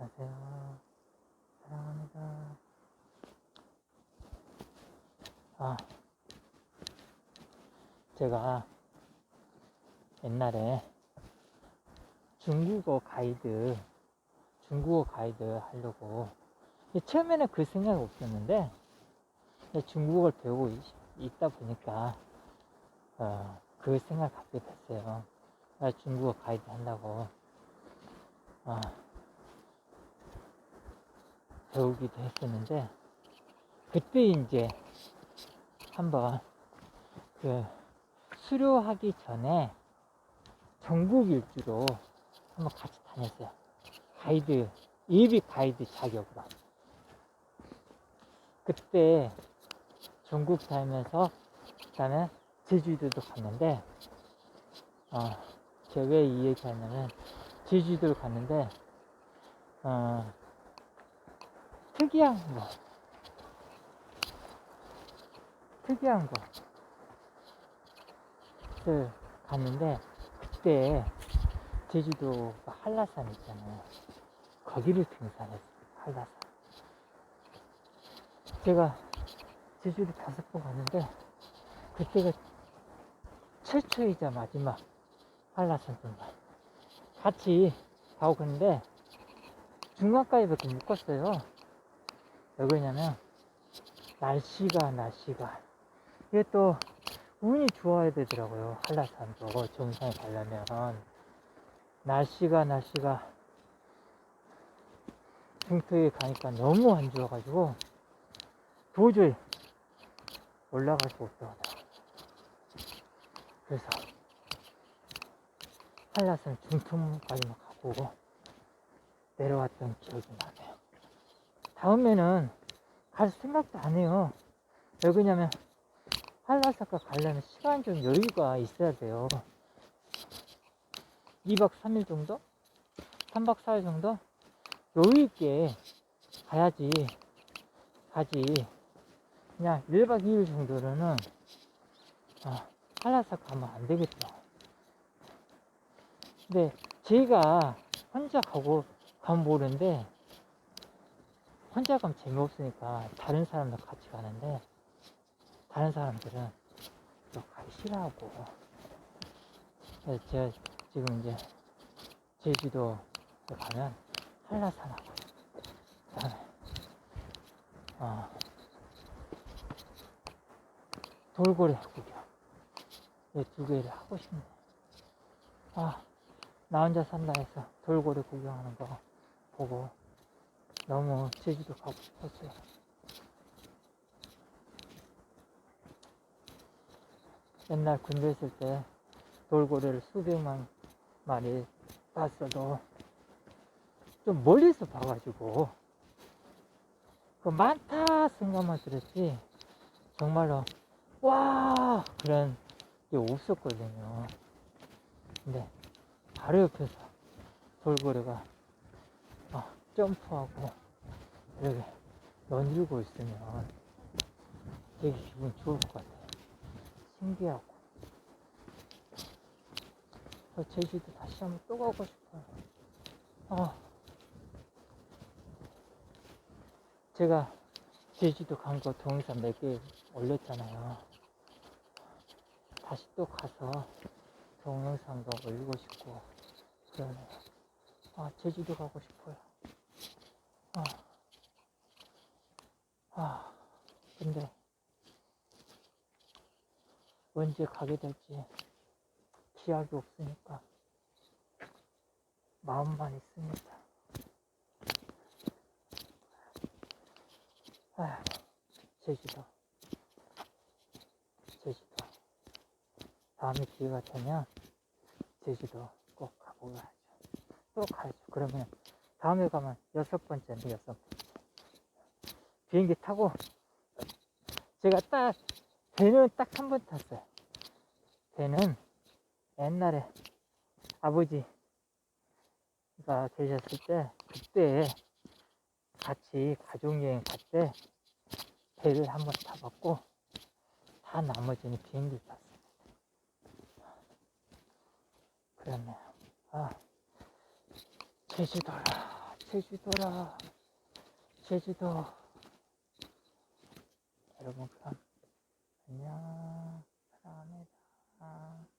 안녕하세요. 사랑합니다. 아, 제가 옛날에 중국어 가이드, 중국어 가이드 하려고 처음에는 그 생각이 없었는데 중국어를 배우고 있, 있다 보니까 어, 그 생각을 갖게 됐어요. 나 중국어 가이드 한다고 어, 배우기도 했었는데 그때 이제 한번 그 수료하기 전에 전국 일주로 한번 같이 다녔어요. 가이드, 예비 가이드 자격으로. 그때 전국 다니면서 그다음에 제주도도 갔는데 어, 제가 왜 이 얘기 하냐면 제주도를 갔는데 어, 특이한 거. 특이한 것을 갔는데 그때 제주도가 한라산 있잖아요. 거기를 등산했어요. 한라산. 제가 제주도 다섯 번 갔는데 그때가 최초이자 마지막 한라산 등반 같이 가고 그랬는데 중간까지밖에 못 갔어요 왜 그러냐면 날씨가 날씨가. 이게 또 운이 좋아야 되더라고요. 한라산도 정상에 가려면. 날씨가 날씨가 중턱에 가니까 너무 안 좋아가지고 도저히 올라갈 수 없더라고요. 그래서 한라산 중턱까지만 가고 내려왔던 기억이 나네요 다음에는 갈 생각도 안 해요. 왜 그러냐면 한라산가 가려면 시간 좀 여유가 있어야 돼요. 2박 3일 정도? 3박 4일 정도? 여유 있게 가야지. 가지. 그냥 1박 2일 정도로는 아, 한라산 가면 안 되겠다. 근데 제가 혼자 가고 가면 모르는데 혼자 가면 재미없으니까 다른 사람들 같이 가는데 다른 사람들은 또 가기 싫어하고. 제가 지금 이제 제주도에 가면 한라산하고 그다음에 어, 돌고래 구경. 이 두 개를 하고 싶네 아나 혼자 산다 해서 돌고래 구경하는 거 보고 너무 제주도 가고 싶었어요. 옛날 군대 있을 때 돌고래를 수백만 마리 봤어도 좀 멀리서 봐가지고 그 많다 생각만 들었지 정말로 와 그런 게 없었거든요. 근데 바로 옆에서 돌고래가 점프하고 이렇게 던지고 있으면 되게 기분 좋을 것 같아요. 신기하고. 저 제주도 다시 한번 또 가고 싶어요. 아. 제가 제주도 간 거 동영상 몇 개 올렸잖아요. 다시 또 가서 동영상도 올리고 싶고, 그러네요. 아, 제주도 가고 싶어요. 아, 아, 근데 언제 가게 될지 기약이 없으니까 마음만 있습니다. 아, 제주도, 제주도. 다음에 기회가 되면 제주도 꼭 가고 가야죠. 또 가야죠. 그러면 다음에 가면 여섯 번째인데 여섯 번째. 비행기 타고 제가 딱 배는 딱 한 번 탔어요. 배는 옛날에 아버지가 계셨을 때 그때 같이 가족여행 갈 때 배를 한 번 타봤고 다 나머지는 비행기 탔습니다. 그렇네요. 아, 제주도라 제주도라 제주도. 여러분 그럼 안녕. 사랑합니다.